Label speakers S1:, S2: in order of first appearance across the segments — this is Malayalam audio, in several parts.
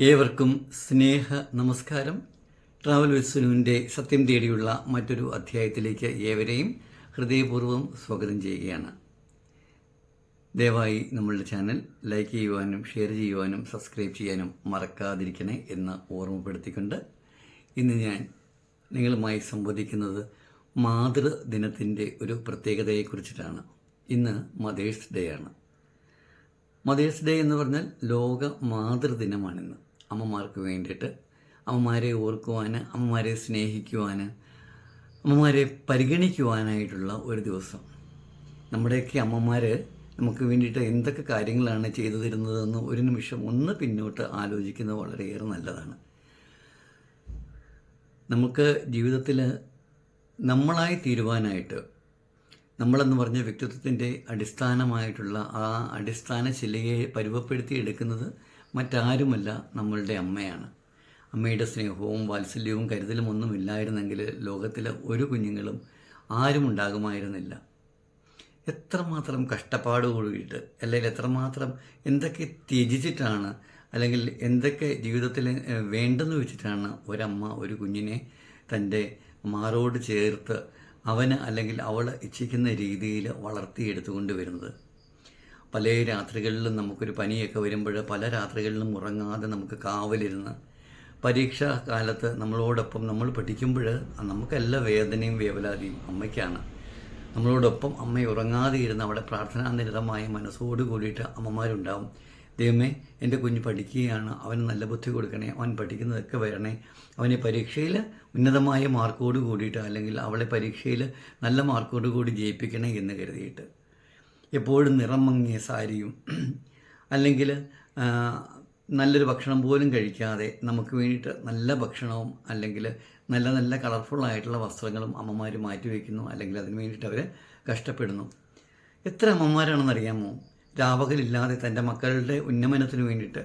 S1: ഏവർക്കും സ്നേഹ നമസ്കാരം. ട്രാവൽ വിസ്സുനുവിന്റെ സത്യം തേടിയുള്ള മറ്റൊരു അധ്യായത്തിലേക്ക് ഏവരെയും ഹൃദയപൂർവം സ്വാഗതം ചെയ്യുകയാണ്. ദയവായി നമ്മളുടെ ചാനൽ ലൈക്ക് ചെയ്യുവാനും ഷെയർ ചെയ്യുവാനും സബ്സ്ക്രൈബ് ചെയ്യാനും മറക്കാതിരിക്കണേ എന്ന് ഓർമ്മപ്പെടുത്തിക്കൊണ്ട് ഇന്ന് ഞാൻ നിങ്ങളുമായി സംവദിക്കുന്നത് മാതൃദിനത്തിന്റെ ഒരു പ്രത്യേകതയെക്കുറിച്ചിട്ടാണ്. ഇന്ന് മദേഴ്സ് ഡേ ആണ്. മദേഴ്സ് ഡേ എന്ന് പറഞ്ഞാൽ ലോക മാതൃദിനമാണിന്ന് അമ്മമാർക്ക് വേണ്ടിയിട്ട് അമ്മമാരെ ഓർക്കുവാൻ അമ്മമാരെ സ്നേഹിക്കുവാൻ അമ്മമാരെ പരിഗണിക്കുവാനായിട്ടുള്ള ഒരു ദിവസം. നമ്മുടെയൊക്കെ അമ്മമാർ നമുക്ക് വേണ്ടിയിട്ട് എന്തൊക്കെ കാര്യങ്ങളാണ് ചെയ്തു തരുന്നതെന്ന് ഒരു നിമിഷം ഒന്ന് പിന്നോട്ട് ആലോചിക്കുന്നത് വളരെയേറെ നല്ലതാണ്. നമുക്ക് ജീവിതത്തിൽ നമ്മളായി തീരുവാനായിട്ട് നമ്മളെന്ന് പറഞ്ഞ വ്യക്തിത്വത്തിന്റെ അടിസ്ഥാനമായിട്ടുള്ള ആ അടിസ്ഥാന ശിലയെ പരുവപ്പെടുത്തി എടുക്കുന്നത് മറ്റാരുമല്ല നമ്മളുടെ അമ്മയാണ്. അമ്മയുടെ സ്നേഹവും വാത്സല്യവും കരുതലും ഒന്നും ഇല്ലായിരുന്നെങ്കിൽ ലോകത്തിലെ ഒരു കുഞ്ഞുങ്ങളും ആരും ഉണ്ടാകുമായിരുന്നില്ല എത്രമാത്രം കഷ്ടപ്പാട് കൂടിയിട്ട് അല്ലെങ്കിൽ എത്രമാത്രം എന്തൊക്കെ ത്യജിച്ചിട്ടാണ് അല്ലെങ്കിൽ എന്തൊക്കെ ജീവിതത്തിൽ വേണ്ടെന്ന് വെച്ചിട്ടാണ് ഒരമ്മ ഒരു കുഞ്ഞിനെ തന്റെ മാറോട് ചേർത്ത് അവന് അല്ലെങ്കിൽ അവൾ ഇച്ഛിക്കുന്ന രീതിയിൽ വളർത്തിയെടുത്തുകൊണ്ട് വരുന്നത്. പല രാത്രികളിലും നമുക്കൊരു പനിയൊക്കെ വരുമ്പോൾ പല രാത്രികളിലും ഉറങ്ങാതെ നമുക്ക് കാവലിരുന്ന് പരീക്ഷാ കാലത്ത് നമ്മളോടൊപ്പം നമ്മൾ പഠിക്കുമ്പോൾ നമുക്കെല്ലാ വേദനയും വേവലാതിയും അമ്മയ്ക്കാണ്. നമ്മളോടൊപ്പം അമ്മ ഉറങ്ങാതെ ഇരുന്ന് അവിടെ പ്രാർത്ഥനാനിരതമായ മനസ്സോട് കൂടിയിട്ട് അമ്മമാരുണ്ടാവും. ദൈവമേ എന്റെ കുഞ്ഞ് പഠിക്കുകയാണ്. അവന് നല്ല ബുദ്ധി കൊടുക്കണേ. അവൻ പഠിക്കുന്നതൊക്കെ വരണേ. അവനെ പരീക്ഷയിൽ ഉന്നതമായ മാർക്കോട് കൂടിയിട്ട് അല്ലെങ്കിൽ അവളെ പരീക്ഷയിൽ നല്ല മാർക്കോട് കൂടി ജയിപ്പിക്കണേ എന്ന് കരുതിയിട്ട് എപ്പോഴും നിറം മങ്ങിയ സാരിയും അല്ലെങ്കിൽ നല്ലൊരു ഭക്ഷണം പോലും കഴിക്കാതെ നമുക്ക് വേണ്ടിയിട്ട് നല്ല ഭക്ഷണവും അല്ലെങ്കിൽ നല്ല നല്ല കളർഫുള്ളായിട്ടുള്ള വസ്ത്രങ്ങളും അമ്മമാർ മാറ്റിവെക്കുന്നു അല്ലെങ്കിൽ അതിന് വേണ്ടിയിട്ട് അവർ കഷ്ടപ്പെടുന്നു. എത്ര അമ്മമാരാണെന്നറിയാമോ? രാവകലില്ലാതെ തന്റെ മക്കളുടെ ഉന്നമനത്തിന് വേണ്ടിയിട്ട്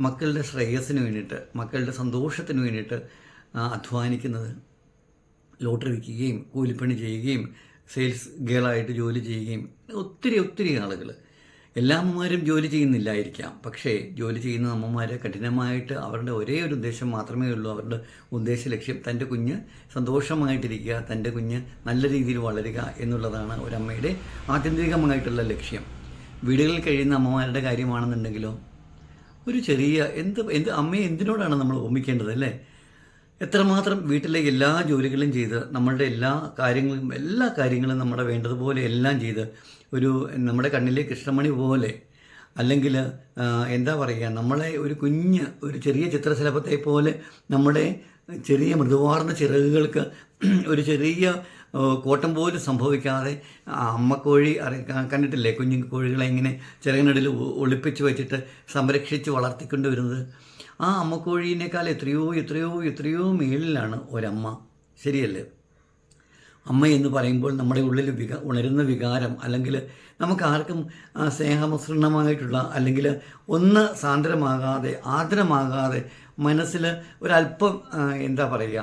S1: മക്കളുടെ ശ്രേയസ്സിന് വേണ്ടിയിട്ട് മക്കളുടെ സന്തോഷത്തിന് വേണ്ടിയിട്ട് അധ്വാനിക്കുന്നത് ലോട്ടറി വിൽക്കുകയും കൂലിപ്പണി ചെയ്യുകയും സെയിൽസ് ഗേളായിട്ട് ജോലി ചെയ്യുകയും ഒത്തിരി ഒത്തിരി ആളുകൾ എല്ലാ അമ്മമാരും ജോലി ചെയ്യുന്നില്ലായിരിക്കാം. പക്ഷേ ജോലി ചെയ്യുന്ന അമ്മമാരെ കഠിനമായിട്ട് അവരുടെ ഒരേ ഒരു ഉദ്ദേശം മാത്രമേ ഉള്ളൂ. അവരുടെ ഉദ്ദേശ ലക്ഷ്യം തന്റെ കുഞ്ഞ് സന്തോഷമായിട്ടിരിക്കുക തന്റെ കുഞ്ഞ് നല്ല രീതിയിൽ വളരുക എന്നുള്ളതാണ് ഒരമ്മയുടെ ആത്യന്തികമായിട്ടുള്ള ലക്ഷ്യം. വീടുകളിൽ കഴിയുന്ന അമ്മമാരുടെ കാര്യമാണെന്നുണ്ടെങ്കിലോ ഒരു ചെറിയ എന്ത് എന്ത് അമ്മയെ എന്തിനോടാണ് നമ്മൾ ഓർമ്മിക്കേണ്ടത് അല്ലേ? എത്രമാത്രം വീട്ടിലെ എല്ലാ ജോലികളും ചെയ്ത് നമ്മളുടെ എല്ലാ കാര്യങ്ങളും എല്ലാ കാര്യങ്ങളും നമ്മുടെ വേണ്ടതുപോലെ എല്ലാം ചെയ്ത് ഒരു നമ്മുടെ കണ്ണിലെ കൃഷ്ണമണി പോലെ അല്ലെങ്കിൽ എന്താ പറയുക നമ്മളെ ഒരു കുഞ്ഞ് ഒരു ചെറിയ ചിത്രശലഭത്തെ പോലെ നമ്മുടെ ചെറിയ മൃദുവാർന്ന ചിറകുകൾക്ക് ഒരു ചെറിയ കോട്ടം പോലും സംഭവിക്കാതെ അമ്മക്കോഴി കണ്ടിട്ടില്ലേ? കുഞ്ഞു കോഴികളെ ഇങ്ങനെ ചിറകിനടിയിൽ ഒളിപ്പിച്ച് വെച്ചിട്ട് സംരക്ഷിച്ച് വളർത്തിക്കൊണ്ട് വരുന്നത്. ആ അമ്മക്കോഴീനേക്കാൾ എത്രയോ എത്രയോ എത്രയോ മേളിലാണ് ഒരമ്മ. ശരിയല്ലേ? അമ്മ എന്ന് പറയുമ്പോൾ നമ്മുടെ ഉള്ളിൽ വിക ഉണരുന്ന വികാരം അല്ലെങ്കിൽ നമുക്ക് ആർക്കും സ്നേഹമസൃണമായിട്ടുള്ള അല്ലെങ്കിൽ ഒന്ന് സാന്ദ്രമാകാതെ ആർദ്രമാകാതെ മനസ്സിൽ ഒരല്പം എന്താ പറയുക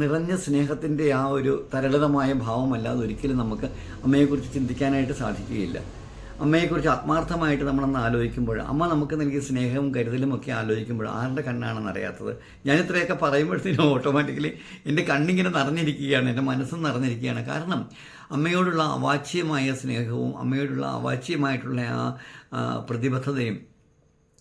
S1: നിറഞ്ഞ സ്നേഹത്തിന്റെ ആ ഒരു തരളിതമായ ഭാവമല്ലാതെ ഒരിക്കലും നമുക്ക് അമ്മയെക്കുറിച്ച് ചിന്തിക്കാനായിട്ട് സാധിക്കുകയില്ല. അമ്മയെക്കുറിച്ച് ആത്മാർത്ഥമായിട്ട് നമ്മളൊന്ന് ആലോചിക്കുമ്പോൾ അമ്മ നമുക്ക് നൽകിയ സ്നേഹവും കരുതലും ഒക്കെ ആലോചിക്കുമ്പോൾ ആരുടെ കണ്ണാണെന്ന് അറിയാത്തത്? ഞാൻ ഇത്രയൊക്കെ പറയുമ്പോഴത്തേനും ഓട്ടോമാറ്റിക്കലി എന്റെ കണ്ണിങ്ങനെ നിറഞ്ഞിരിക്കുകയാണ് എന്റെ മനസ്സും നിറഞ്ഞിരിക്കുകയാണ്. കാരണം അമ്മയോടുള്ള അവാച്യമായ സ്നേഹവും അമ്മയോടുള്ള അവാച്യമായിട്ടുള്ള ആ, പ്രതിബദ്ധതയും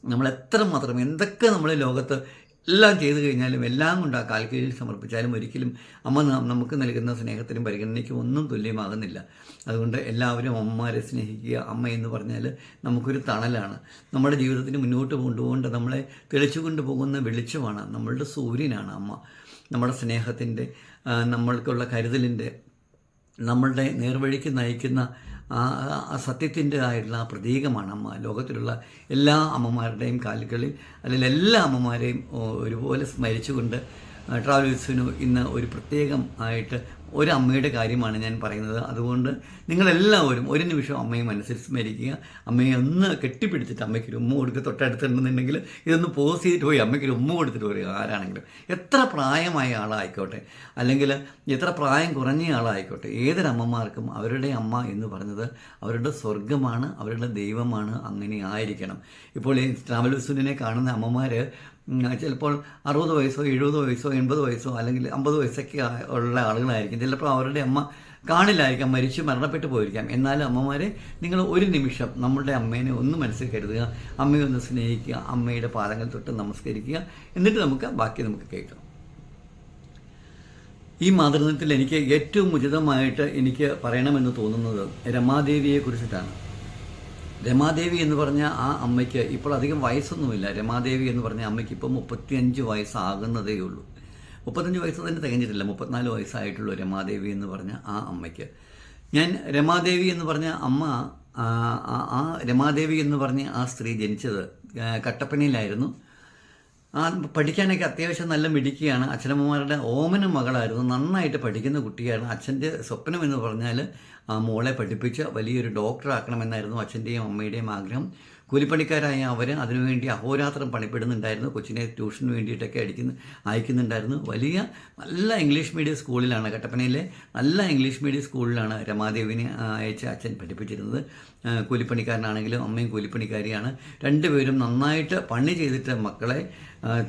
S1: നമ്മൾ എത്ര മാത്രം എന്തൊക്കെ നമ്മൾ ലോകത്ത് എല്ലാം ചെയ്തു കഴിഞ്ഞാലും എല്ലാം കൊണ്ട് ആ കാൽക്കീഴിൽ സമർപ്പിച്ചാലും ഒരിക്കലും അമ്മ നമുക്ക് നൽകുന്ന സ്നേഹത്തിനും പരിഗണനയ്ക്കും ഒന്നും തുല്യമാകുന്നില്ല. അതുകൊണ്ട് എല്ലാവരും അമ്മമാരെ സ്നേഹിക്കുക അമ്മ എന്ന് പറഞ്ഞാൽ നമുക്കൊരു തണലാണ്. നമ്മുടെ ജീവിതത്തിന് മുന്നോട്ട് കൊണ്ടുപോകേണ്ട നമ്മളെ തെളിച്ചു കൊണ്ടുപോകുന്ന വെളിച്ചമാണ് നമ്മളുടെ സൂര്യനാണ് അമ്മ. നമ്മുടെ സ്നേഹത്തിന്റെ നമ്മൾക്കുള്ള കരുതലിന്റെ നമ്മളുടെ നേർവഴിക്ക് നയിക്കുന്ന ആ സത്യത്തിന്റെതായിട്ടുള്ള ആ പ്രതീകമാണ് അമ്മ. ലോകത്തിലുള്ള എല്ലാ അമ്മമാരുടെയും കാലുകളിൽ അല്ലെങ്കിൽ എല്ലാ അമ്മമാരെയും ഒരുപോലെ സ്മരിച്ചുകൊണ്ട് ആ, ട്രാവൽ വിത്സിനു ഇന്ന് ഒരു പ്രത്യേകം ആയിട്ട് ഒരു അമ്മയുടെ കാര്യമാണ് ഞാൻ പറയുന്നത്. അതുകൊണ്ട് നിങ്ങളെല്ലാവരും ഒരു നിമിഷം അമ്മയെ മനസ്സിൽ സ്മരിക്കുക. അമ്മയെ ഒന്ന് കെട്ടിപ്പിടിച്ചിട്ട് അമ്മയ്ക്ക് ഒരു ഉമ്മ കൊടുക്കുക. തൊട്ടടുത്തുണ്ടെന്നുണ്ടെങ്കിൽ ഇതൊന്ന് പോസ് ചെയ്തിട്ട് പോയി. അമ്മയ്ക്ക് ഒരു ഉമ്മ കൊടുത്തിട്ട് വരിക ആരാണെങ്കിലും എത്ര പ്രായമായ ആളായിക്കോട്ടെ. അല്ലെങ്കിൽ എത്ര പ്രായം കുറഞ്ഞ ആളായിക്കോട്ടെ. ഏതൊരമ്മമാർക്കും അവരുടെ അമ്മ എന്ന് പറഞ്ഞത് അവരുടെ സ്വർഗമാണ് അവരുടെ ദൈവമാണ്. അങ്ങനെ ആയിരിക്കണം. ഇപ്പോൾ ഈ ട്രാവൽ കാണുന്ന അമ്മമാർ ചിലപ്പോൾ അറുപത് വയസ്സോ എഴുപത് വയസ്സോ എൺപത് വയസ്സോ അല്ലെങ്കിൽ അമ്പത് വയസ്സൊക്കെ ഉള്ള ആളുകളായിരിക്കും. ചിലപ്പോൾ അവരുടെ അമ്മ കാണില്ലായിരിക്കാം മരിച്ചു മരണപ്പെട്ടു പോയിരിക്കാം. എന്നാലും അമ്മമാരെ നിങ്ങൾ ഒരു നിമിഷം നമ്മളുടെ അമ്മേനെ ഒന്ന് മനസ്സിൽ കരുതുക. അമ്മയെ ഒന്ന് സ്നേഹിക്കുക. അമ്മയുടെ പാദങ്ങൾ തൊട്ട് നമസ്കരിക്കുക. എന്നിട്ട് നമുക്ക് ബാക്കി നമുക്ക് കേൾക്കാം. ഈ മാതൃത്വത്തിൽ എനിക്ക് ഏറ്റവും ഉചിതമായിട്ട് എനിക്ക് പറയണമെന്ന് തോന്നുന്നത് രമാദേവിയെ കുറിച്ചിട്ടാണ് രമാദേവി എന്ന് പറഞ്ഞ ആ അമ്മയ്ക്ക് ഇപ്പോൾ അധികം വയസ്സൊന്നുമില്ല. രമാദേവി എന്ന് പറഞ്ഞ അമ്മയ്ക്ക് ഇപ്പോൾ മുപ്പത്തിയഞ്ച് വയസ്സാകുന്നതേ ഉള്ളൂ. മുപ്പത്തഞ്ച് വയസ്സ് തന്നെ തികഞ്ഞിട്ടില്ല. മുപ്പത്തിനാല് വയസ്സായിട്ടുള്ളൂ രമാദേവി എന്ന് പറഞ്ഞ ആ അമ്മയ്ക്ക്. ഞാൻ രമാദേവി എന്ന് പറഞ്ഞ അമ്മ ആ, രമാദേവി എന്ന് പറഞ്ഞ ആ സ്ത്രീ ജനിച്ചത് കട്ടപ്പനയിലായിരുന്നു. ആ പഠിക്കാനൊക്കെ അത്യാവശ്യം നല്ല മിടുക്കിയാണ്. അച്ഛനമ്മമാരുടെ ഓമന മകളായിരുന്നു. നന്നായിട്ട് പഠിക്കുന്ന കുട്ടിയായിരുന്നു അച്ഛന്റെ സ്വപ്നം എന്ന് പറഞ്ഞാൽ ആ മോളെ പഠിപ്പിച്ച് വലിയൊരു ഡോക്ടറാക്കണമെന്നായിരുന്നു അച്ഛന്റെയും അമ്മയുടെയും ആഗ്രഹം. കൂലിപ്പണിക്കാരായ അവർ അതിനുവേണ്ടി അഹോരാത്രം പണിപ്പെടുന്നുണ്ടായിരുന്നു. കൊച്ചിനെ ട്യൂഷന് വേണ്ടിയിട്ടൊക്കെ അടിക്കുന്ന അയക്കുന്നുണ്ടായിരുന്നു. വലിയ നല്ല ഇംഗ്ലീഷ് മീഡിയം സ്കൂളിലാണ് കട്ടപ്പനയിലെ നല്ല ഇംഗ്ലീഷ് മീഡിയം സ്കൂളിലാണ് രമാദേവിനെ അയച്ച് അച്ഛൻ പഠിപ്പിച്ചിരുന്നത്. കൂലിപ്പണിക്കാരനാണെങ്കിലും അമ്മയും കൂലിപ്പണിക്കാരിയാണ്. രണ്ടുപേരും നന്നായിട്ട് പണി ചെയ്തിട്ട് മക്കളെ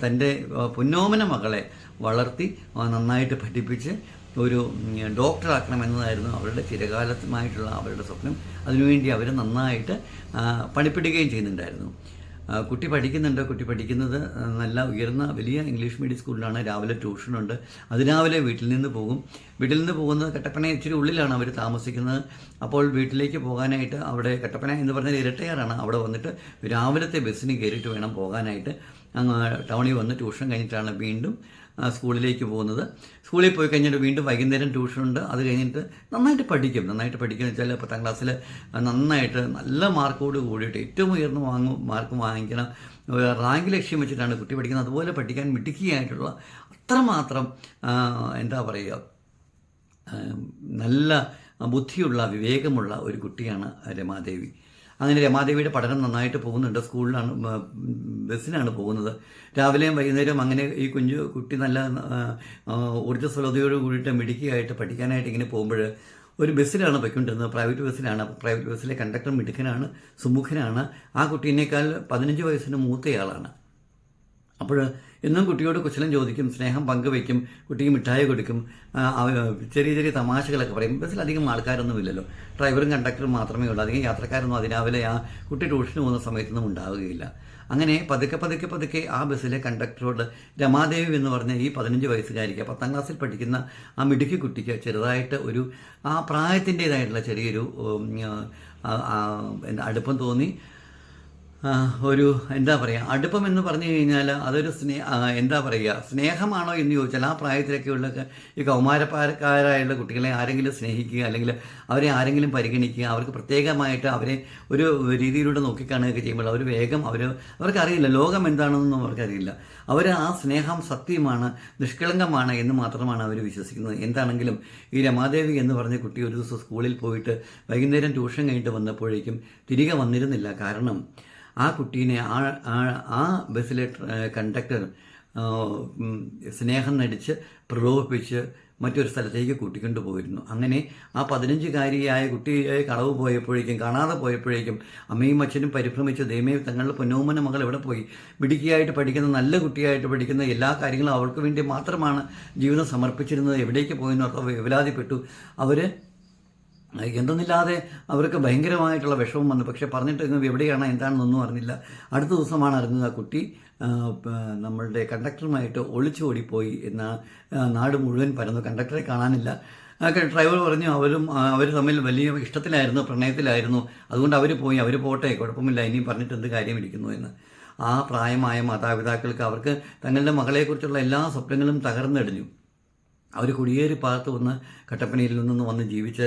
S1: തന്റെ പൊന്നോമന മകളെ വളർത്തി നന്നായിട്ട് പഠിപ്പിച്ച് ഒരു ഡോക്ടറാക്കണമെന്നതായിരുന്നു അവരുടെ ചിരകാലത്തുമായിട്ടുള്ള അവരുടെ സ്വപ്നം. അതിനുവേണ്ടി അവർ നന്നായിട്ട് പണിപ്പെടുകയും ചെയ്യുന്നുണ്ടായിരുന്നു. കുട്ടി പഠിക്കുന്നുണ്ട്. കുട്ടി പഠിക്കുന്നത് നല്ല ഉയർന്ന വലിയ ഇംഗ്ലീഷ് മീഡിയം സ്കൂളിലാണ്. രാവിലെ ട്യൂഷനുണ്ട്. അതിരാവിലെ വീട്ടിൽ നിന്ന് പോകും. വീട്ടിൽ നിന്ന് പോകുന്നത് കട്ടപ്പന ഇച്ചിരി ഉള്ളിലാണ് അവർ താമസിക്കുന്നത്. അപ്പോൾ വീട്ടിലേക്ക് പോകാനായിട്ട് അവിടെ കട്ടപ്പന എന്ന് പറഞ്ഞാൽ ഇരട്ടയാറാണ്. അവിടെ വന്നിട്ട് രാവിലത്തെ ബസ്സിന് കയറിയിട്ട് വേണം പോകാനായിട്ട്. അങ്ങ് ടൗണിൽ വന്ന് ട്യൂഷൻ കഴിഞ്ഞിട്ടാണ് വീണ്ടും സ്കൂളിലേക്ക് പോകുന്നത്. സ്കൂളിൽ പോയി കഴിഞ്ഞിട്ട് വീണ്ടും വൈകുന്നേരം ട്യൂഷനുണ്ട്. അത് കഴിഞ്ഞിട്ട് നന്നായിട്ട് പഠിക്കും. നന്നായിട്ട് പഠിക്കുക വെച്ചാൽ പത്താം ക്ലാസ്സിൽ നന്നായിട്ട് നല്ല മാർക്കോട് കൂടിയിട്ട് ഏറ്റവും ഉയർന്ന വാങ്ങും മാർക്ക് വാങ്ങിക്കണം. റാങ്ക് ലക്ഷ്യം വെച്ചിട്ടാണ് കുട്ടി പഠിക്കുന്നത്. അതുപോലെ പഠിക്കാൻ മിടുക്കിയായിട്ടുള്ള അത്രമാത്രം എന്താ പറയുക നല്ല ബുദ്ധിയുള്ള വിവേകമുള്ള ഒരു കുട്ടിയാണ് രമാദേവി. അങ്ങനെ രമാദേവിയുടെ പഠനം നന്നായിട്ട് പോകുന്നുണ്ട്. സ്കൂളിലാണ് ബസ്സിനാണ് പോകുന്നത്. രാവിലെയും വൈകുന്നേരവും അങ്ങനെ ഈ കുഞ്ഞു കുട്ടി നല്ല ഊർജസ്വലതയോട് കൂടിയിട്ട് മിടുക്കിയായിട്ട് പഠിക്കാനായിട്ട് ഇങ്ങനെ പോകുമ്പോൾ ഒരു ബസ്സിലാണ് പൊയ്ക്കൊണ്ടിരുന്നത്. പ്രൈവറ്റ് ബസ്സിലാണ്. പ്രൈവറ്റ് ബസ്സിലെ കണ്ടക്ടർ മിടുക്കനാണ് സുമുഖനാണ്. ആ കുട്ടീനേക്കാൾ പതിനഞ്ച് വയസ്സിന് മൂത്തയാളാണ്. അപ്പോൾ എന്നും കുട്ടിയോട് കുശലം ചോദിക്കും സ്നേഹം പങ്കുവയ്ക്കും കുട്ടിക്ക് മിഠായി കൊടുക്കും ചെറിയ ചെറിയ തമാശകളൊക്കെ പറയും. ബസ്സിൽ അധികം ആൾക്കാരൊന്നും ഇല്ലല്ലോ. ഡ്രൈവറും കണ്ടക്ടറും മാത്രമേ ഉള്ളൂ. അധികം യാത്രക്കാരൊന്നും അതിരാവിലെ ആ കുട്ടി ട്യൂഷന് പോകുന്ന സമയത്തൊന്നും ഉണ്ടാവുകയില്ല. അങ്ങനെ പതുക്കെ പതുക്കെ പതുക്കെ ആ ബസ്സിലെ കണ്ടക്ടറോട് രമാദേവി എന്ന് പറഞ്ഞ ഈ പതിനഞ്ച് വയസ്സുകാരിക്ക് പത്താം ക്ലാസ്സിൽ പഠിക്കുന്ന ആ മിടുക്കി കുട്ടിക്ക് ചെറുതായിട്ട് ഒരു ആ പ്രായത്തിന്റെതായിട്ടുള്ള ചെറിയൊരു അടുപ്പം തോന്നി. ഒരു എന്താ പറയുക അടുപ്പം എന്ന് പറഞ്ഞു കഴിഞ്ഞാൽ അതൊരു സ്നേ എന്താ പറയുക സ്നേഹമാണോ എന്ന് ചോദിച്ചാൽ ആ പ്രായത്തിലൊക്കെയുള്ള ഈ കൗമാരക്കാരായുള്ള കുട്ടികളെ ആരെങ്കിലും സ്നേഹിക്കുക അല്ലെങ്കിൽ അവരെ ആരെങ്കിലും പരിഗണിക്കുക അവർക്ക് പ്രത്യേകമായിട്ട് അവരെ ഒരു രീതിയിലൂടെ നോക്കിക്കാണുകയൊക്കെ ചെയ്യുമ്പോൾ അവർ വേഗം അവർ അവർക്കറിയില്ല ലോകം എന്താണെന്നൊന്നും അവർക്കറിയില്ല. അവർ ആ സ്നേഹം സത്യമാണ് നിഷ്കളങ്കമാണ് എന്ന് മാത്രമാണ് അവർ വിശ്വസിക്കുന്നത്. എന്താണെങ്കിലും ഈ രമാദേവി എന്ന് പറഞ്ഞ കുട്ടി ഒരു ദിവസം സ്കൂളിൽ പോയിട്ട് വൈകുന്നേരം ട്യൂഷൻ കഴിഞ്ഞിട്ട് വന്നപ്പോഴേക്കും തിരികെ വന്നിരുന്നില്ല. കാരണം ആ കുട്ടീനെ ആ ആ- ബസ്സിലെ കണ്ടക്ടർ സ്നേഹം നടിച്ച് പ്രലോഭിപ്പിച്ച് മറ്റൊരു സ്ഥലത്തേക്ക് കൂട്ടിക്കൊണ്ടു പോയിരുന്നു. അങ്ങനെ ആ പതിനഞ്ചുകാരിയായ കുട്ടിയെ കളവ് പോയപ്പോഴേക്കും കാണാതെ പോയപ്പോഴേക്കും അമ്മയും അച്ഛനും പരിഭ്രമിച്ച് ദൈവമേ തങ്ങളുടെ പൊന്നോമന മകൾ എവിടെ പോയി? മിടുക്കിയായിട്ട് പഠിക്കുന്ന നല്ല കുട്ടിയായിട്ട് പഠിക്കുന്ന എല്ലാ കാര്യങ്ങളും അവൾക്ക് വേണ്ടി മാത്രമാണ് ജീവിതം സമർപ്പിച്ചിരുന്നത്. എവിടേക്ക് പോയെന്ന് വിവലാതിപ്പെട്ടു വേവലാതിപ്പെട്ടു അവർ എന്തെന്നില്ലാതെ അവർക്ക് ഭയങ്കരമായിട്ടുള്ള വിഷമം വന്നു. പക്ഷെ പറഞ്ഞിട്ട് എവിടെയാണ് എന്താണെന്നൊന്നും അറിഞ്ഞില്ല. അടുത്ത ദിവസമാണ് അറിഞ്ഞത് ആ കുട്ടി നമ്മളുടെ കണ്ടക്ടറുമായിട്ട് ഒളിച്ചോടിപ്പോയി എന്ന നാട് മുഴുവൻ പരന്നു. കണ്ടക്ടറെ കാണാനില്ല. ഡ്രൈവർ പറഞ്ഞു അവരും അവർ തമ്മിൽ വലിയ ഇഷ്ടത്തിലായിരുന്നു പ്രണയത്തിലായിരുന്നു. അതുകൊണ്ട് അവർ പോയി അവർ പോട്ടെ കുഴപ്പമില്ല. ഇനിയും പറഞ്ഞിട്ട് എന്ത് കാര്യമിരിക്കുന്നു എന്ന്. ആ പ്രായമായ മാതാപിതാക്കൾക്ക് അവർക്ക് തങ്ങളുടെ മകളെക്കുറിച്ചുള്ള എല്ലാ സ്വപ്നങ്ങളും തകർന്നടിഞ്ഞു. അവർ കുടിയേറി പാർത്ത് വന്ന് കട്ടപ്പനയിൽ നിന്ന് വന്ന് ജീവിച്ച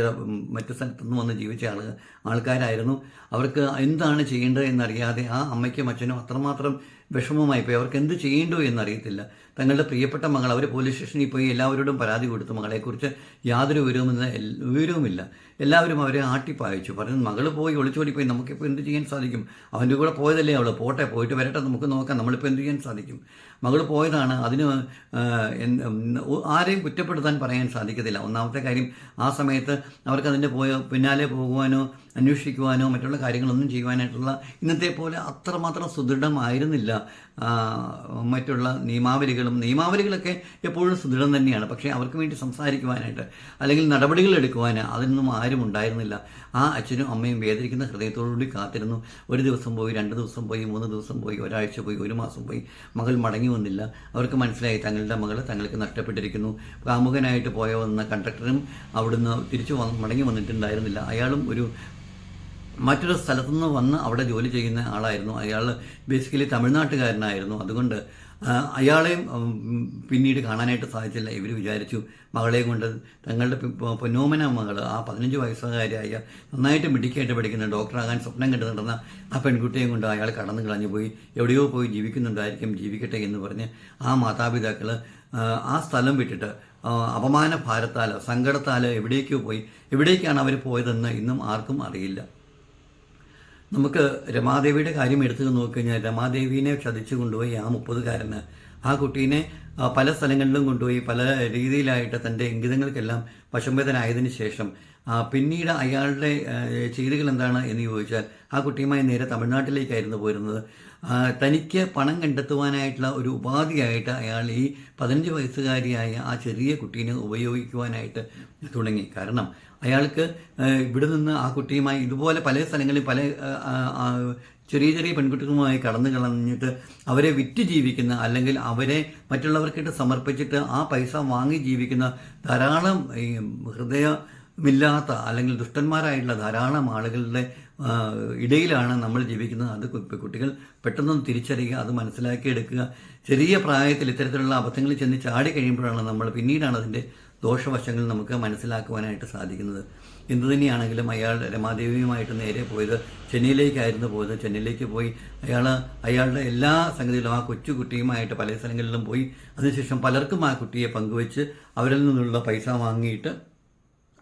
S1: മറ്റു സ്ഥലത്തു നിന്ന് വന്ന് ജീവിച്ച ആൾ ആൾക്കാരായിരുന്നു. അവർക്ക് എന്താണ് ചെയ്യേണ്ടത് എന്നറിയാതെ ആ അമ്മയ്ക്കും അച്ഛനും അത്രമാത്രം വിഷമമായി പോയി അവർക്ക് എന്ത് ചെയ്യേണ്ടോ എന്നറിയത്തില്ല. തങ്ങളുടെ പ്രിയപ്പെട്ട മകൾ അവർ പോലീസ് സ്റ്റേഷനിൽ പോയി എല്ലാവരോടും പരാതി കൊടുത്തു മകളെക്കുറിച്ച് യാതൊരു വിവരവുമില്ല. വിവരവുമില്ല. എല്ലാവരും അവരെ ആട്ടിപ്പായച്ചു. പറഞ്ഞു മകൾ പോയി ഒളിച്ചോടി പോയി നമുക്കിപ്പോൾ എന്ത് ചെയ്യാൻ സാധിക്കും? അവന്റെ കൂടെ പോയതല്ലേ അവൾ പോട്ടെ പോയിട്ട് വരട്ടെ നമുക്ക് നോക്കാം നമ്മളിപ്പോൾ എന്ത് ചെയ്യാൻ സാധിക്കും? മകൾ പോയതാണ്. അതിന് ആരെയും കുറ്റപ്പെടുത്താൻ പറയാൻ സാധിക്കത്തില്ല. ഒന്നാമത്തെ കാര്യം ആ സമയത്ത് അവർക്ക് അതിന്റെ പോയ പിന്നാലെ പോകുവാനോ അന്വേഷിക്കുവാനോ മറ്റുള്ള കാര്യങ്ങളൊന്നും ചെയ്യുവാനായിട്ടുള്ള ഇന്നത്തെ പോലെ അത്രമാത്രം സുദൃഢമായിരുന്നില്ല. മറ്റുള്ള നിയമാവലികളും നിയമാവലികളൊക്കെ എപ്പോഴും സുദൃഢം തന്നെയാണ്. പക്ഷേ അവർക്ക് വേണ്ടി സംസാരിക്കുവാനായിട്ട് അല്ലെങ്കിൽ നടപടികൾ എടുക്കുവാൻ അതിനൊന്നും ആരും ഉണ്ടായിരുന്നില്ല. ആ അച്ഛനും അമ്മയും വേദനിക്കുന്ന ഹൃദയത്തോടുകൂടി കാത്തിരുന്നു. ഒരു ദിവസം പോയി രണ്ട് ദിവസം പോയി മൂന്ന് ദിവസം പോയി ഒരാഴ്ച പോയി ഒരു മാസം പോയി. മകൾ മടങ്ങി വന്നില്ല. അവർക്ക് മനസ്സിലായി തങ്ങളുടെ മകൾ തങ്ങൾക്ക് നഷ്ടപ്പെട്ടിരിക്കുന്നു. കാമുകനായിട്ട് പോയ വന്ന കണ്ടക്ടറും അവിടുന്ന് തിരിച്ചു മടങ്ങി വന്നിട്ടുണ്ടായിരുന്നില്ല. അയാളും ഒരു മറ്റൊരു സ്ഥലത്തു നിന്ന് വന്ന് അവിടെ ജോലി ചെയ്യുന്ന ആളായിരുന്നു. അയാൾ ബേസിക്കലി തമിഴ്നാട്ടുകാരനായിരുന്നു. അതുകൊണ്ട് അയാളെയും പിന്നീട് കാണാനായിട്ട് സാധിച്ചില്ല. ഇവർ വിചാരിച്ചു മകളെയും കൊണ്ട് തങ്ങളുടെ പൊന്നോമന മകൾ ആ പതിനഞ്ച് വയസ്സുകാരിയായ നന്നായിട്ട് മെഡിക്കായിട്ട് പഠിക്കുന്ന ഡോക്ടറാകാൻ സ്വപ്നം കണ്ടു നടന്ന ആ പെൺകുട്ടിയെയും കൊണ്ട് അയാൾ കടന്നു കളഞ്ഞു പോയി. എവിടെയോ പോയി ജീവിക്കുന്നുണ്ടായിരിക്കും ജീവിക്കട്ടെ എന്ന് പറഞ്ഞ് ആ മാതാപിതാക്കൾ ആ സ്ഥലം വിട്ടിട്ട് അപമാന ഭാരത്താൽ സങ്കടത്താൽ എവിടേക്കോ പോയി. എവിടേക്കാണ് അവർ പോയതെന്ന് ഇന്നും ആർക്കും അറിയില്ല. നമുക്ക് രമാദേവിയുടെ കാര്യം എടുത്തു നോക്കിക്കഴിഞ്ഞാൽ രമാദേവിനെ ചതിച്ചു കൊണ്ടുപോയി ആ മുപ്പതുകാരന്. ആ കുട്ടീനെ പല സ്ഥലങ്ങളിലും കൊണ്ടുപോയി പല രീതിയിലായിട്ട് തന്റെ ഇംഗിതങ്ങൾക്കെല്ലാം വശംവേദനായതിനു ശേഷം പിന്നീട് അയാളുടെ ചെയ്തികൾ എന്താണ് എന്ന് ചോദിച്ചാൽ ആ കുട്ടിയുമായി നേരെ തമിഴ്നാട്ടിലേക്കായിരുന്നു പോരുന്നത്. ആ, തനിക്ക് പണം കണ്ടെത്തുവാനായിട്ടുള്ള ഒരു ഉപാധിയായിട്ട് അയാൾ ഈ പതിനഞ്ച് വയസ്സുകാരിയായ ആ ചെറിയ കുട്ടീനെ ഉപയോഗിക്കുവാനായിട്ട് തുടങ്ങി. കാരണം അയാൾക്ക് ഇവിടെ നിന്ന് ആ കുട്ടിയുമായി ഇതുപോലെ പല സ്ഥലങ്ങളിൽ പല ചെറിയ ചെറിയ പെൺകുട്ടികളുമായി കടന്നു കളഞ്ഞിട്ട് അവരെ വിറ്റ് ജീവിക്കുന്ന അല്ലെങ്കിൽ അവരെ മറ്റുള്ളവർക്കിട്ട് സമർപ്പിച്ചിട്ട് ആ പൈസ വാങ്ങി ജീവിക്കുന്ന ധാരാളം ഹൃദയമില്ലാത്ത അല്ലെങ്കിൽ ദുഷ്ടന്മാരായിട്ടുള്ള ധാരാളം ആളുകളുടെ ഇടയിലാണ് നമ്മൾ ജീവിക്കുന്നത്. അത് കുട്ടികൾ പെട്ടെന്ന് തിരിച്ചറിയുക അത് മനസ്സിലാക്കിയെടുക്കുക. ചെറിയ പ്രായത്തിൽ ഇത്തരത്തിലുള്ള അബദ്ധങ്ങളിൽ ചെന്ന് ചാടി കഴിയുമ്പോഴാണ് നമ്മൾ പിന്നീടാണ് അതിന്റെ ദോഷവശങ്ങൾ നമുക്ക് മനസ്സിലാക്കുവാനായിട്ട് സാധിക്കുന്നത്. എന്തു തന്നെയാണെങ്കിലും അയാൾ രമാദേവിയുമായിട്ട് നേരെ പോയത് ചെന്നൈയിലേക്കായിരുന്നു പോയത്. ചെന്നൈയിലേക്ക് പോയി അയാൾ അയാളുടെ എല്ലാ സംഗതികളും ആ കൊച്ചു കുട്ടിയുമായിട്ട് പല സ്ഥലങ്ങളിലും പോയി. അതിനുശേഷം പലർക്കും ആ കുട്ടിയെ പങ്കുവെച്ച് അവരിൽ നിന്നുള്ള പൈസ വാങ്ങിയിട്ട്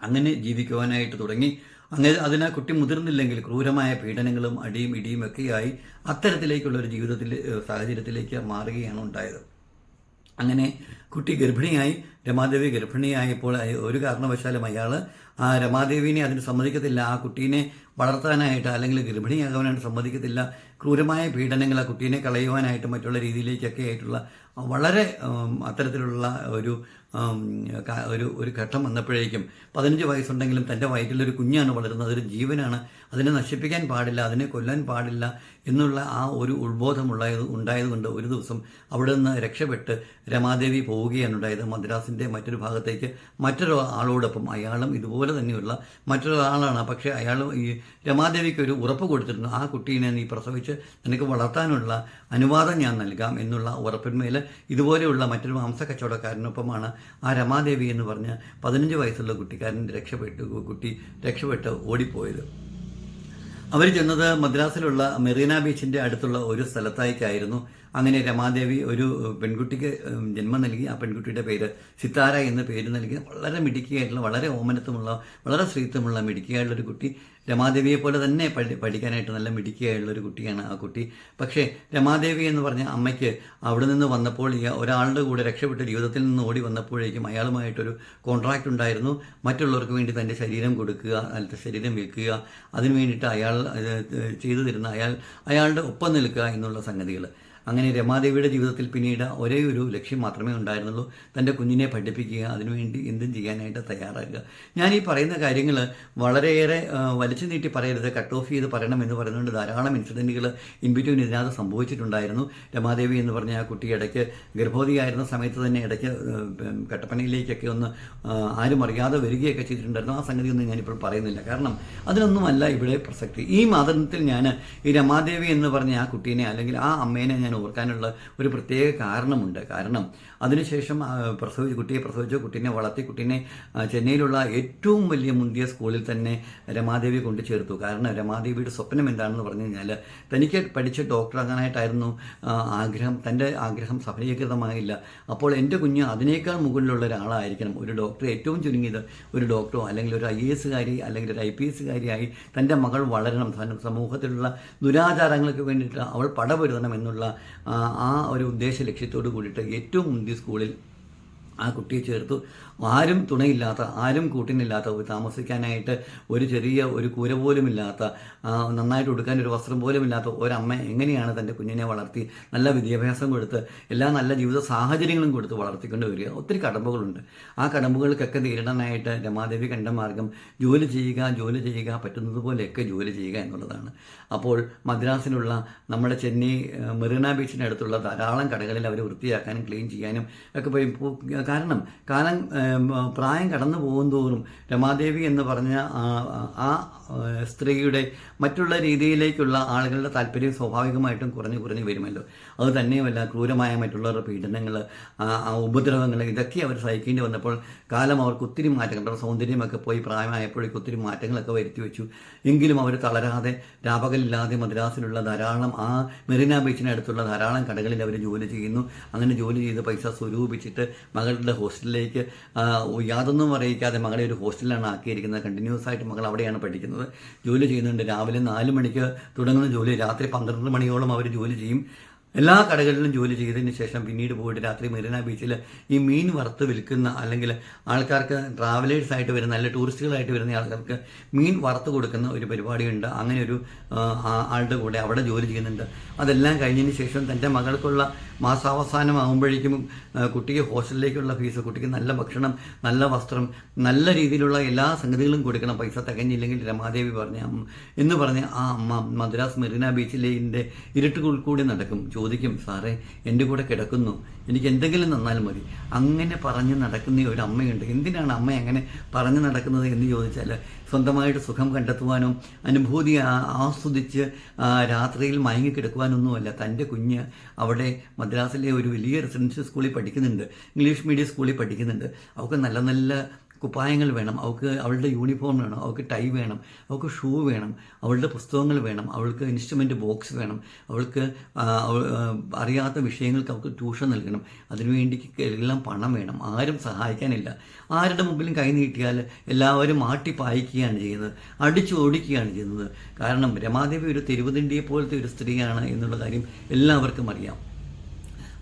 S1: അങ്ങനെ ജീവിക്കുവാനായിട്ട് തുടങ്ങി. അങ്ങനെ അതിന് കുട്ടി മുതിർന്നില്ലെങ്കിൽ ക്രൂരമായ പീഡനങ്ങളും അടിയും ഇടിയും ഒക്കെയായി അത്തരത്തിലേക്കുള്ള ഒരു ജീവിതത്തിൽ സാഹചര്യത്തിലേക്ക് മാറുകയാണ് ഉണ്ടായത്. അങ്ങനെ കുട്ടി ഗർഭിണിയായി രമാദേവി ഗർഭിണിയായപ്പോൾ ഒരു കാരണവശാലും അയാൾ ആ രമാദേവിനെ അതിന് സമ്മതിക്കത്തില്ല. ആ കുട്ടീനെ വളർത്താനായിട്ട് അല്ലെങ്കിൽ ഗർഭിണിയാകാനായിട്ട് സമ്മതിക്കത്തില്ല. ക്രൂരമായ പീഡനങ്ങൾ ആ കുട്ടീനെ കളയുവാനായിട്ട് മറ്റുള്ള രീതിയിലേക്കൊക്കെ ആയിട്ടുള്ള വളരെ അത്തരത്തിലുള്ള ഒരു ഒരു ഒരു ഘട്ടം വന്നപ്പോഴേക്കും പതിനഞ്ച് വയസ്സുണ്ടെങ്കിലും തന്റെ വയറ്റിലൊരു കുഞ്ഞാണ് വളരുന്നത്. അതൊരു ജീവനാണ്. അതിനെ നശിപ്പിക്കാൻ പാടില്ല അതിനെ കൊല്ലാൻ പാടില്ല എന്നുള്ള ആ ഒരു ഉത്ബോധമുണ്ടായത് ഉണ്ടായതുകൊണ്ട് ഒരു ദിവസം അവിടെ നിന്ന് രക്ഷപ്പെട്ട് രമാദേവി പോവുകയാണ് ഉണ്ടായത്. മദ്രാസിന്റെ മറ്റൊരു ഭാഗത്തേക്ക് മറ്റൊരു ആളോടൊപ്പം അയാളും ഇതുപോലെ തന്നെയുള്ള മറ്റൊരാളാണ്. പക്ഷേ അയാൾ ഈ രമാദേവിക്ക് ഒരു ഉറപ്പ് കൊടുത്തിരുന്നു ആ കുട്ടീനെ നീ പ്രസവിച്ച് നിനക്ക് വളർത്താനുള്ള അനുവാദം ഞാൻ നൽകാം എന്നുള്ള ഉറപ്പിന്മേൽ ഇതുപോലെയുള്ള മറ്റൊരു മാംസ കച്ചവടക്കാരനൊപ്പമാണ് ആ രമാദേവി എന്ന് പറഞ്ഞ് പതിനഞ്ച് വയസ്സുള്ള കുട്ടിക്കാരൻ രക്ഷപ്പെട്ടു കുട്ടി രക്ഷപ്പെട്ട് ഓടിപ്പോയത്. അവർ ചെന്നത് മദ്രാസിലുള്ള മെറീന ബീച്ചിന്റെ അടുത്തുള്ള ഒരു സ്ഥലത്തേക്കായിരുന്നു അങ്ങനെ രമാദേവി ഒരു പെൺകുട്ടിക്ക് ജന്മം നൽകി. ആ പെൺകുട്ടിയുടെ പേര് സിത്താര എന്ന പേര് നൽകി. വളരെ മിടുക്കിയായിട്ടുള്ള വളരെ ഓമനത്വമുള്ള വളരെ സ്ത്രീത്വമുള്ള മിടുക്കിയായിട്ടുള്ള ഒരു കുട്ടി. രമാദേവിയെ പോലെ തന്നെ പഠി പഠിക്കാനായിട്ട് നല്ല മിടുക്കിയായുള്ളൊരു കുട്ടിയാണ് ആ കുട്ടി. പക്ഷേ രമാദേവി എന്ന് പറഞ്ഞ അമ്മയ്ക്ക് അവിടെ നിന്ന് വന്നപ്പോൾ ഒരാളുടെ കൂടെ രക്ഷപ്പെട്ട ജീവിതത്തിൽ നിന്ന് ഓടി വന്നപ്പോഴേക്കും അയാളുമായിട്ടൊരു കോൺട്രാക്റ്റ് ഉണ്ടായിരുന്നു. മറ്റുള്ളവർക്ക് വേണ്ടി തന്റെ ശരീരം കൊടുക്കുക അതിന്റെ ശരീരം വിൽക്കുക. അതിനു വേണ്ടിയിട്ട് അയാൾ ചെയ്തു തരുന്ന അയാൾ അയാളുടെ ഒപ്പം നിൽക്കുക എന്നുള്ള സംഗതികൾ. അങ്ങനെ രമാദേവിയുടെ ജീവിതത്തിൽ പിന്നീട് ഒരേ ഒരു ലക്ഷ്യം മാത്രമേ ഉണ്ടായിരുന്നുള്ളൂ. തന്റെ കുഞ്ഞിനെ പഠിപ്പിക്കുക അതിനുവേണ്ടി എന്തും ചെയ്യാനായിട്ട് തയ്യാറാകുക ഞാൻ ഈ പറയുന്ന കാര്യങ്ങൾ വളരെയേറെ വലിച്ചു നീട്ടി പറയരുത് കട്ട് ഓഫ് ചെയ്ത് പറയണം എന്ന് പറയുന്നുണ്ട് ധാരാളം ഇൻസിഡന്റുകൾ ഇൻബിറ്റ്വീൻ ഇതിനകത്ത് സംഭവിച്ചിട്ടുണ്ടായിരുന്നു. രമാദേവി എന്ന് പറഞ്ഞ ആ കുട്ടി ഇടയ്ക്ക് ഗർഭവതിയായിരുന്ന സമയത്ത് തന്നെ ഇടയ്ക്ക് കട്ടപ്പനയിലേക്കൊക്കെ ഒന്ന് ആരും അറിയാതെ വരികയൊക്കെ ചെയ്തിട്ടുണ്ടായിരുന്നു. ആ സംഗതിയൊന്നും ഞാനിപ്പോൾ പറയുന്നില്ല. കാരണം അതിനൊന്നുമല്ല ഇവിടെ പ്രസക്തി. ഈ മാതൃത്തിൽ ഞാൻ ഈ രമാദേവി എന്ന് പറഞ്ഞ ആ കുട്ടീനെ അല്ലെങ്കിൽ ആ അമ്മേനെ ഞാൻ ഓർക്കാനുള്ള ഒരു പ്രത്യേക കാരണമുണ്ട്. കാരണം അതിനുശേഷം പ്രസവിച്ച് കുട്ടിയെ പ്രസവിച്ചു കുട്ടീനെ വളർത്തി കുട്ടീനെ ചെന്നൈയിലുള്ള ഏറ്റവും വലിയ മുന്തിയ സ്കൂളിൽ തന്നെ രമാദേവി കൊണ്ട് ചേർത്തു. കാരണം രമാദേവിയുടെ സ്വപ്നം എന്താണെന്ന് പറഞ്ഞു കഴിഞ്ഞാൽ തനിക്ക് പഠിച്ച് ഡോക്ടറാകാനായിട്ടായിരുന്നു ആഗ്രഹം തന്റെ ആഗ്രഹം സഫലീകൃതമായില്ല. അപ്പോൾ എന്റെ കുഞ്ഞ് അതിനേക്കാൾ മുകളിലുള്ള ഒരാളായിരിക്കണം. ഒരു ഡോക്ടർ ഏറ്റവും ചുരുങ്ങിയത് ഒരു ഡോക്ടറോ അല്ലെങ്കിൽ ഒരു ഐ എസുകാരി അല്ലെങ്കിൽ ഒരു ഐ പി എസുകാരിയായി തന്റെ മകൾ വളരണം. സമൂഹത്തിലുള്ള ദുരാചാരങ്ങൾക്ക് വേണ്ടിയിട്ട് അവൾ പടപൊരുതണം എന്നുള്ള ആ ഒരു ഉദ്ദേശ ലക്ഷ്യത്തോട് കൂടിയിട്ട് ഏറ്റവും മുന്തിയ സ്കൂളിൽ ആ കുട്ടിയെ ചേർത്തു. ആരും തുണയില്ലാത്ത ആരും കൂട്ടിനില്ലാത്ത താമസിക്കാനായിട്ട് ഒരു ചെറിയ ഒരു കൂര പോലും ഇല്ലാത്ത നന്നായിട്ട് ഉടുക്കാൻ ഒരു വസ്ത്രം പോലും ഇല്ലാത്ത ഒരമ്മ എങ്ങനെയാണ് തന്റെ കുഞ്ഞിനെ വളർത്തി നല്ല വിദ്യാഭ്യാസം കൊടുത്ത് എല്ലാ നല്ല ജീവിത സാഹചര്യങ്ങളും കൊടുത്ത് വളർത്തിക്കൊണ്ട് വരിക? ഒത്തിരി കടമ്പകളുണ്ട്. ആ കടമ്പകൾക്കൊക്കെ നേരിടാനായിട്ട് രമാദേവി കണ്ട മാർഗം ജോലി ചെയ്യുക ജോലി ചെയ്യുക പറ്റുന്നത് പോലെയൊക്കെ ജോലി ചെയ്യുക എന്നുള്ളതാണ്. അപ്പോൾ മദ്രാസിലുള്ള നമ്മുടെ ചെന്നൈ മെറീന ബീച്ചിന്റെ അടുത്തുള്ള ധാരാളം കടകളിൽ അവർ വൃത്തിയാക്കാനും ക്ലീൻ ചെയ്യാനും ഒക്കെ പോയി കാരണം കാലം പ്രായം കടന്നു പോകും തോറും രമാദേവി എന്ന് പറഞ്ഞ ആ- സ്ത്രീയുടെ മറ്റുള്ള രീതിയിലേക്കുള്ള ആളുകളുടെ താല്പര്യം സ്വാഭാവികമായിട്ടും കുറഞ്ഞു കുറഞ്ഞു വരുമല്ലോ. അത് തന്നെയുമല്ല ക്രൂരമായ മറ്റുള്ളവരുടെ പീഡനങ്ങൾ ഉപദ്രവങ്ങൾ ഇതൊക്കെ അവർ സഹിക്കേണ്ടി വന്നപ്പോൾ കാലം അവർക്ക് ഒത്തിരി മാറ്റങ്ങൾ സൗന്ദര്യമൊക്കെ പോയി പ്രായമായപ്പോഴേക്കും ഒത്തിരി മാറ്റങ്ങളൊക്കെ വരുത്തി വെച്ചു. എങ്കിലും അവർ തളരാതെ രാപകലില്ലാതെ മദ്രാസിലുള്ള ധാരാളം ആ മെറീന ബീച്ചിനടുത്തുള്ള ധാരാളം കടകളിൽ അവർ ജോലി ചെയ്യുന്നു. അങ്ങനെ ജോലി ചെയ്ത് പൈസ സ്വരൂപിച്ചിട്ട് മകളുടെ ഹോസ്റ്റലിലേക്ക് യാതൊന്നും അറിയിക്കാതെ മകളെ ഒരു ഹോസ്റ്റലിലാണ് ആക്കിയിരിക്കുന്നത്. കണ്ടിന്യൂസ് ആയിട്ട് മകൾ അവിടെയാണ് പഠിക്കുന്നത്. ജോലി ചെയ്യുന്നുണ്ട്. രാവിലെ നാല് മണിക്ക് തുടങ്ങുന്ന ജോലി രാത്രി പന്ത്രണ്ട് മണിയോളം അവർ ജോലി ചെയ്യും. എല്ലാ കടകളിലും ജോലി ചെയ്തതിന് ശേഷം പിന്നീട് പോയിട്ട് രാത്രി മെറീന ബീച്ചിൽ ഈ മീൻ വറുത്ത് വിൽക്കുന്ന അല്ലെങ്കിൽ ആൾക്കാർക്ക് ട്രാവലേഴ്സ് ആയിട്ട് വരുന്ന നല്ല ടൂറിസ്റ്റുകളായിട്ട് വരുന്ന ആൾക്കാർക്ക് മീൻ വറുത്ത് കൊടുക്കുന്ന ഒരു പരിപാടിയുണ്ട്. അങ്ങനെ ഒരു ആളുടെ കൂടെ അവിടെ ജോലി ചെയ്യുന്നുണ്ട്. അതെല്ലാം കഴിഞ്ഞതിന് ശേഷം തന്റെ മകൾക്കുള്ള മാസാവസാനം ആകുമ്പോഴേക്കും കുട്ടിക്ക് ഹോസ്റ്റലിലേക്കുള്ള ഫീസ് കുട്ടിക്ക് നല്ല ഭക്ഷണം നല്ല വസ്ത്രം നല്ല രീതിയിലുള്ള എല്ലാ സംഗതികളും കൊടുക്കണം. പൈസ തികഞ്ഞില്ലെങ്കിൽ രമാദേവി പറഞ്ഞ എന്ന് പറഞ്ഞ ആ അമ്മ മദ്രാസ് മെറീന ബീച്ചിലെ ഇരുട്ടുകൾ കൂടി നടക്കും. ചോദിക്കും സാറേ എന്റെ കൂടെ കിടക്കുന്നു. എനിക്ക് എന്തെങ്കിലും നന്നാൽ മതി. അങ്ങനെ പറഞ്ഞ് നടക്കുന്ന ഒരു അമ്മയുണ്ട്. എന്തിനാണ് അമ്മ അങ്ങനെ പറഞ്ഞു നടക്കുന്നത് എന്ന് ചോദിച്ചാൽ സ്വന്തമായിട്ട് സുഖം കണ്ടെത്തുവാനോ അനുഭൂതി ആസ്വദിച്ച് രാത്രിയിൽ മയങ്ങിക്കിടക്കുവാനൊന്നുമല്ല. തന്റെ കുഞ്ഞ് അവിടെ മദ്രാസിലെ ഒരു വലിയ റെസിഡൻഷ്യൽ സ്കൂളിൽ പഠിക്കുന്നുണ്ട്. ഇംഗ്ലീഷ് മീഡിയം സ്കൂളിൽ പഠിക്കുന്നുണ്ട്. അവൾക്ക് നല്ല നല്ല കുപ്പായങ്ങൾ വേണം അവൾക്ക് അവളുടെ യൂണിഫോം വേണം അവൾക്ക് ടൈ വേണം അവൾക്ക് ഷൂ വേണം അവളുടെ പുസ്തകങ്ങൾ വേണം അവൾക്ക് ഇൻസ്ട്രുമെന്റ് ബോക്സ് വേണം അവൾക്ക് അറിയാത്ത വിഷയങ്ങൾക്ക് അവൾക്ക് ട്യൂഷൻ നൽകണം. അതിനുവേണ്ടി എല്ലാം പണം വേണം. ആരും സഹായിക്കാനില്ല. ആരുടെ മുമ്പിലും കൈ നീട്ടിയാൽ എല്ലാവരും ആട്ടി പായിക്കുകയാണ് ചെയ്യുന്നത് അടിച്ചു ഓടിക്കുകയാണ് ചെയ്യുന്നത്. കാരണം രമാദേവി ഒരു തെരുവുതിണ്ടിയെ പോലത്തെ ഒരു സ്ത്രീയാണ് എന്നുള്ള കാര്യം എല്ലാവർക്കും അറിയാം.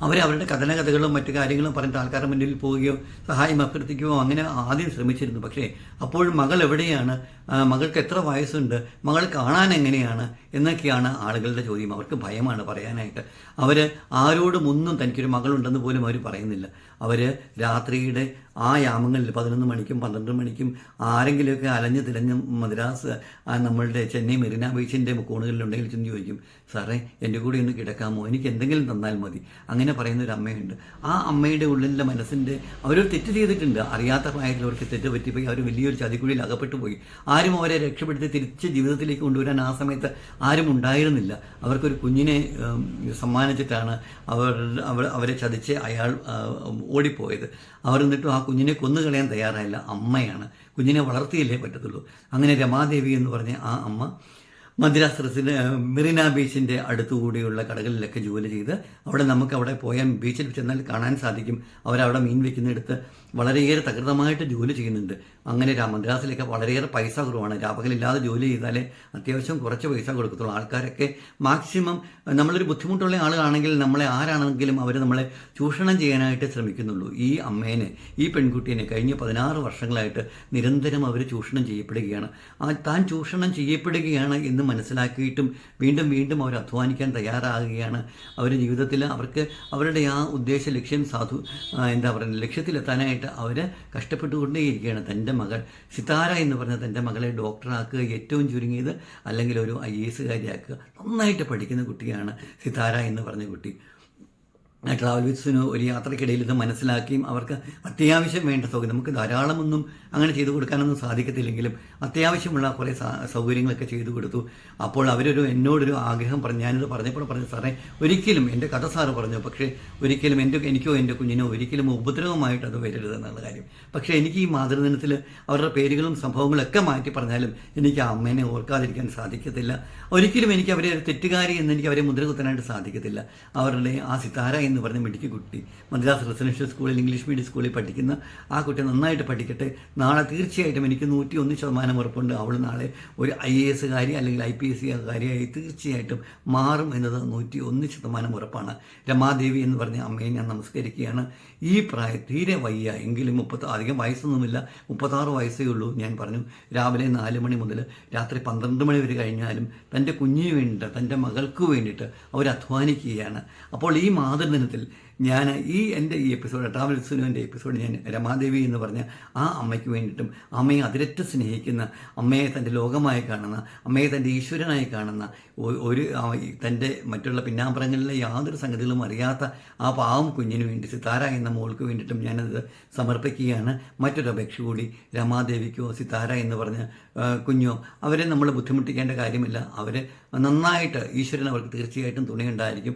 S1: അവർ അവരുടെ കഥനകഥകളും മറ്റു കാര്യങ്ങളും പറഞ്ഞിട്ട് ആൾക്കാരുടെ മുന്നിൽ പോവുകയോ സഹായം അഭ്യർത്ഥിക്കുകയോ അങ്ങനെ ആദ്യം ശ്രമിച്ചിരുന്നു. പക്ഷേ അപ്പോഴും മകൾ എവിടെയാണ്? മകൾക്ക് എത്ര വയസ്സുണ്ട്? മകൾ കാണാൻ എങ്ങനെയാണ്? എന്നൊക്കെയാണ് ആളുകളുടെ ചോദ്യം. അവർക്ക് ഭയമാണ് പറയാനായിട്ട്. അവർ ആരോടും ഒന്നും തനിക്കൊരു മകളുണ്ടെന്ന് പോലും അവർ പറയുന്നില്ല. അവർ രാത്രിയുടെ ആ യാമങ്ങളിൽ പതിനൊന്ന് മണിക്കും പന്ത്രണ്ട് മണിക്കും ആരെങ്കിലുമൊക്കെ അലഞ്ഞ് തിരഞ്ഞ് മദ്രാസ് നമ്മളുടെ ചെന്നൈ മെറീന ബീച്ചിന്റെ കോണുകളിലുണ്ടെങ്കിൽ ചെന്ന് ചോദിക്കും സാറേ എന്റെ കൂടെ ഒന്ന് കിടക്കാമോ? എനിക്ക് എന്തെങ്കിലും തന്നാൽ മതി. അങ്ങനെ പറയുന്ന ഒരു അമ്മയുണ്ട്. ആ അമ്മയുടെ ഉള്ളിലെ മനസ്സിന്റെ അവർ തെറ്റ് ചെയ്തിട്ടുണ്ട്. അറിയാത്ത പ്രായത്തിൽ അവർക്ക് തെറ്റ് പറ്റിപ്പോയി. അവർ വലിയൊരു ചതിക്കുഴിയിൽ അകപ്പെട്ടു പോയി. ആരും അവരെ രക്ഷപ്പെടുത്തി തിരിച്ച് ജീവിതത്തിലേക്ക് കൊണ്ടുവരാൻ ആ സമയത്ത് ആരും ഉണ്ടായിരുന്നില്ല. അവർക്കൊരു കുഞ്ഞിനെ സമ്മാനിച്ചിട്ടാണ് അവർ അവരെ ചതിച്ച് അയാൾ ഓടിപ്പോയത്. അവർ എന്നിട്ടും ആ കുഞ്ഞിനെ കൊന്നുകളയാൻ തയ്യാറായില്ല. അമ്മയാണ്. കുഞ്ഞിനെ വളർത്തിയല്ലേ പറ്റത്തുള്ളൂ. അങ്ങനെ രമാദേവി എന്ന് പറഞ്ഞ ആ അമ്മ റെസിഡ മെറീന ബീച്ചിന്റെ അടുത്തുകൂടിയുള്ള കടകളിലൊക്കെ ജോലി ചെയ്ത് അവിടെ നമുക്ക് അവിടെ പോയാൽ ബീച്ചിൽ ചെന്നാൽ കാണാൻ സാധിക്കും. അവരവിടെ മീൻ വെക്കുന്നിടത്ത് വളരെയേറെ തകൃതമായിട്ട് ജോലി ചെയ്യുന്നുണ്ട്. അങ്ങനെ മദ്രാസിലൊക്കെ വളരെയേറെ പൈസ കുറവാണ്. രാപകലില്ലാതെ ജോലി ചെയ്താലേ അത്യാവശ്യം കുറച്ച് പൈസ കൊടുക്കത്തുള്ളൂ. ആൾക്കാരൊക്കെ മാക്സിമം നമ്മളൊരു ബുദ്ധിമുട്ടുള്ള ആളുകളാണെങ്കിൽ നമ്മളെ ആരാണെങ്കിലും അവർ നമ്മളെ ചൂഷണം ചെയ്യാനായിട്ട് ശ്രമിക്കുന്നുള്ളൂ. ഈ അമ്മേനെ ഈ പെൺകുട്ടീനെ കഴിഞ്ഞ പതിനാറ് വർഷങ്ങളായിട്ട് നിരന്തരം അവർ ചൂഷണം ചെയ്യപ്പെടുകയാണ്. ആ താൻ ചൂഷണം ചെയ്യപ്പെടുകയാണ് എന്ന് മനസ്സിലാക്കിയിട്ടും വീണ്ടും വീണ്ടും അവർ അധ്വാനിക്കാൻ തയ്യാറാകുകയാണ് അവരുടെ ജീവിതത്തിൽ. അവർക്ക് അവരുടെ ആ ഉദ്ദേശ ലക്ഷ്യം സാധു എന്താ പറയുക ലക്ഷ്യത്തിലെത്താനായിട്ട് അവർ കഷ്ടപ്പെട്ടുകൊണ്ടേയിരിക്കുകയാണ്. തന്റെ മകൾ സിതാര എന്ന് പറഞ്ഞ തന്റെ മകളെ ഡോക്ടറാക്കുക ഏറ്റവും ചുരുങ്ങിയത് അല്ലെങ്കിൽ ഒരു ഐ എ നന്നായിട്ട് പഠിക്കുന്ന കുട്ടിയാണ് സിതാര എന്ന് പറഞ്ഞ കുട്ടി. ട്രാവൽ വിത്സിന് ഒരു യാത്രക്കിടയിൽ ഇത് മനസ്സിലാക്കിയും അവർക്ക് അത്യാവശ്യം വേണ്ട സൗകര്യം നമുക്ക് ധാരാളമൊന്നും അങ്ങനെ ചെയ്തു കൊടുക്കാനൊന്നും സാധിക്കത്തില്ലെങ്കിലും അത്യാവശ്യമുള്ള കുറേ സൗകര്യങ്ങളൊക്കെ ചെയ്തു കൊടുത്തു. അപ്പോൾ അവരൊരു എന്നോടൊരു ആഗ്രഹം പറഞ്ഞു ഞാനിത് പറഞ്ഞപ്പോൾ പറഞ്ഞു സാറേ ഒരിക്കലും എന്റെ കഥ സാറ് പറഞ്ഞു പക്ഷേ ഒരിക്കലും എന്റെ എനിക്കോ എന്റെ കുഞ്ഞിനോ ഒരിക്കലും ഉപദ്രവമായിട്ട് അത് വരരുത് എന്നുള്ള കാര്യം. പക്ഷേ എനിക്ക് ഈ മാതൃദിനത്തിൽ അവരുടെ പേരുകളും സംഭവങ്ങളൊക്കെ മാറ്റി പറഞ്ഞാലും എനിക്ക് അമ്മേനെ ഓർക്കാതിരിക്കാൻ സാധിക്കത്തില്ല. ഒരിക്കലും എനിക്ക് അവരെ തെറ്റുകാരി എന്ന് എനിക്ക് അവരെ മുദ്ര കുത്താനായിട്ട് സാധിക്കത്തില്ല. അവരുടെ ആ സിതാര എന്ന് പറഞ്ഞ മിടുക്കി കുട്ടി. മദ്രാസ് റെസിഡൻഷ്യൽ സ്കൂളിൽ ഇംഗ്ലീഷ് മീഡിയം സ്കൂളിൽ പഠിക്കുന്ന ആ കുട്ടി നന്നായിട്ട് പഠിക്കട്ടെ. നാളെ തീർച്ചയായിട്ടും എനിക്ക് നൂറ്റി ഒന്ന് ശതമാനം ഉറപ്പുണ്ട്. അവൾ നാളെ ഒരു ഐ എ എസുകാരി അല്ലെങ്കിൽ ഐ പി എസ് സിക്കാരിയായി തീർച്ചയായിട്ടും മാറും എന്നത് നൂറ്റി ഒന്ന് ശതമാനം ഉറപ്പാണ്. രമാദേവി എന്ന് പറഞ്ഞ അമ്മയെ ഞാൻ നമസ്കരിക്കുകയാണ്. ഈ പ്രായ തീരെ വയ്യ. എങ്കിലും മുപ്പത്തി അധികം വയസ്സൊന്നുമില്ല. മുപ്പത്താറ് വയസ്സേ ഉള്ളൂ ഞാൻ പറഞ്ഞു. രാവിലെ നാല് മണി മുതൽ രാത്രി പന്ത്രണ്ട് മണി വരെ കഴിഞ്ഞാലും തന്റെ കുഞ്ഞിന് വേണ്ടിയിട്ട് തന്റെ മകൾക്ക് വേണ്ടിയിട്ട് അവർ അധ്വാനിക്കുകയാണ് അപ്പോൾ ഈ മാതൃദിനത്തിൽ ഞാൻ ഈ എന്റെ ഈ എപ്പിസോഡ് ട്രാവൽ സുനുവിന്റെ എപ്പിസോഡ് ഞാൻ രമാദേവി എന്ന് പറഞ്ഞ ആ അമ്മയ്ക്ക് വേണ്ടിയിട്ടും അമ്മയെ അതിരറ്റ് സ്നേഹിക്കുന്ന അമ്മയെ തന്റെ ലോകമായി കാണുന്ന അമ്മയെ തന്റെ ഈശ്വരനായി കാണുന്ന ഒരു തന്റെ മറ്റുള്ള പിന്നാമ്പറങ്ങളിലെ യാതൊരു സംഗതികളും അറിയാത്ത ആ പാവം കുഞ്ഞിന് വേണ്ടി സിതാര എന്ന മോൾക്ക് വേണ്ടിയിട്ടും ഞാനത് സമർപ്പിക്കുകയാണ്. മറ്റൊരു അപേക്ഷ കൂടി രമാദേവിക്കോ സിതാര എന്ന് പറഞ്ഞ കുഞ്ഞോ അവരെ നമ്മൾ ബുദ്ധിമുട്ടിക്കേണ്ട കാര്യമില്ല. അവർ നന്നായിട്ട് ഈശ്വരൻ അവർക്ക് തീർച്ചയായിട്ടും തുണയുണ്ടായിരിക്കും.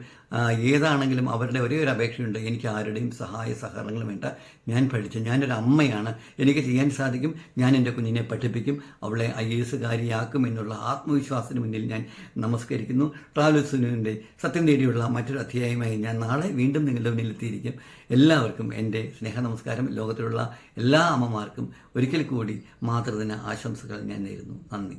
S1: ഏതാണെങ്കിലും അവരുടെ ഒരേ ഒരു അപേക്ഷയുണ്ട്. എനിക്ക് ആരുടെയും സഹായ സഹകരണങ്ങൾ വേണ്ട. ഞാൻ പഠിച്ച. ഞാനൊരു അമ്മയാണ്. എനിക്ക് ചെയ്യാൻ സാധിക്കും. ഞാൻ എന്റെ കുഞ്ഞിനെ പഠിപ്പിക്കും. അവളെ ഐ എസുകാരിയാക്കും എന്നുള്ള ആത്മവിശ്വാസത്തിന് മുന്നിൽ ഞാൻ നമസ്കരിക്കുന്നു. ട്രാവൽസിനുവിന്റെ സത്യം തേടിയുള്ള മറ്റൊരു അധ്യായമായി ഞാൻ നാളെ വീണ്ടും നിങ്ങളുടെ മുന്നിൽ എത്തിയിരിക്കും. എല്ലാവർക്കും എന്റെ സ്നേഹ നമസ്കാരം ലോകത്തിലുള്ള എല്ലാ അമ്മമാർക്കും ഒരിക്കൽ കൂടി മാതൃദിന ആശംസകൾ ഞാൻ നേരുന്നു. നന്ദി.